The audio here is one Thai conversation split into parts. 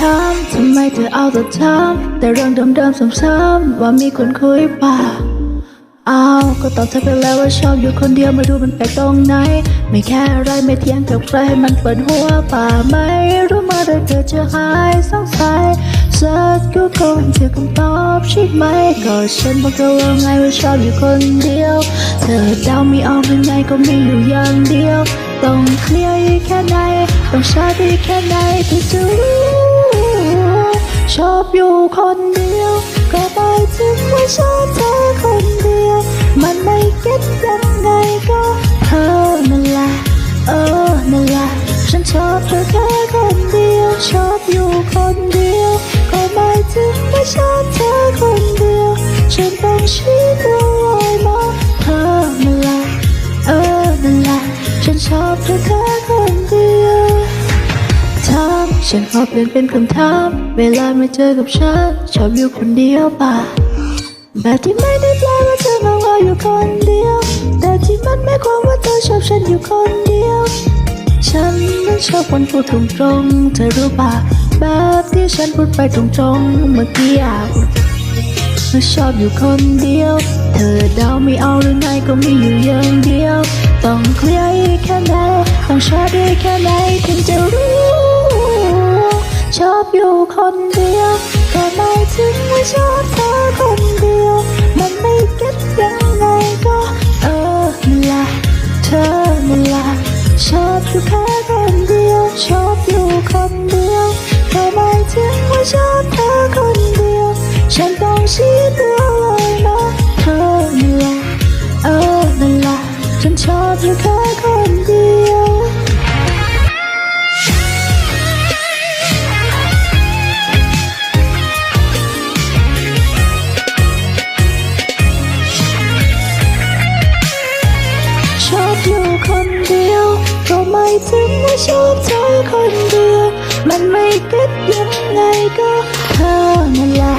ถามทำไมเธอเอาแต่ถามแต่เรื่องเดิมๆซ้ำๆว่ามีคนคุยป่าอ้าวก็ตอบเธอไปแล้วว่าชอบอยู่คนเดียวมาดูมันแปลกตรงไหน ไม่แค่อะไรไม่เทียงกับใครให้มันเปิดหัวป่าไม่รู้มาได้เกิดจะหายสงสัยเสิร์ชกูก็เจอคำตอบใช่ไหมก็ฉันบอกเธอว่าไงว่าชอบอยู่คนเดียว เธอเดาไม่ออกยังไงก็มีอยู่อย่างเดียว ต้องเคลียร์แค่ไหนต้องชาร์จอีแค่ไหนถึงจะรู้ ชอบอยู่คนเดียว ก็ไปถึงว่าชอบเธอคนเดียว มันไม่คิดยังไงก็เธอนั่นแหละเออนั่นแหละฉันชอบเธอแค่คนเดียว ชอบอยู่คนเดียว ก็ไปถึงว่าชอบเธอคนเดียว ฉันต้องชี้ตัวลอยมาเธอนั่นแหละเออนั่นแหละฉันชอบเธอแค่คน ฉันขอเปลี่ยนเป็นคำถามเวลามาเจอกับฉัน ชอบอยู่คนเดียวป่ะแบบที่ไม่ได้แปลว่าเธอมองว่าอยู่คนเดียว แต่ที่มันไม่ความว่าเธอชอบฉันอยู่คนเดียว ฉันนั้นชอบคนพูดตรงๆเธอรู้ป่ะแบบที่ฉันพูดไปตรงๆเมื่อกี้อะเธอชอบอยู่คนเดียว เธอเดาไม่เอาหรือไงก็มีอยู่อย่างเดียว ต้องเคลียร์แค่ไหนต้องชาร์จอีกแค่ไหนถึงจะรู้ชอ คนเดียว ก็ไม่ถึงว่าชอบเธอคนเดียว มันไม่เก็ตยังไงก็เออละเธอละชอบอยู่แค่คนเดียว ชอบอยู่คนเดียว ไม่ถึงว่าชอบเธอคนเดียวมันไม่เก็ตยังไงก็เธอนั่นแหละ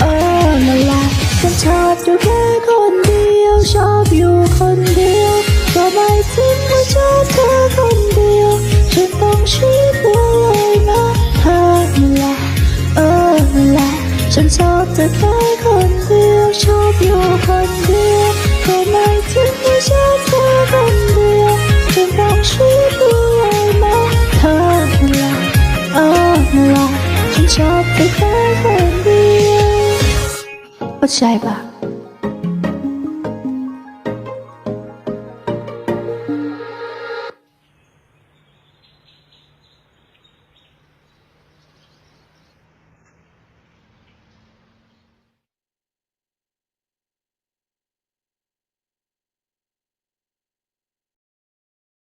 เออนั่นแหละฉันชอบอยู่แค่คนเดียว ชอบอยู่คนเดียวก็ไม่ถึงว่าชอบเธอคนเดียวฉันต้องชี้ตัวเลยนะเธอนั่นแหละเออนั่นแหละฉันชอบเธอแค่คนเดียว ชอบอยู่คนเดียวก็ไม่ถึงว่าชอบเธอคน นั่นแหละฉันช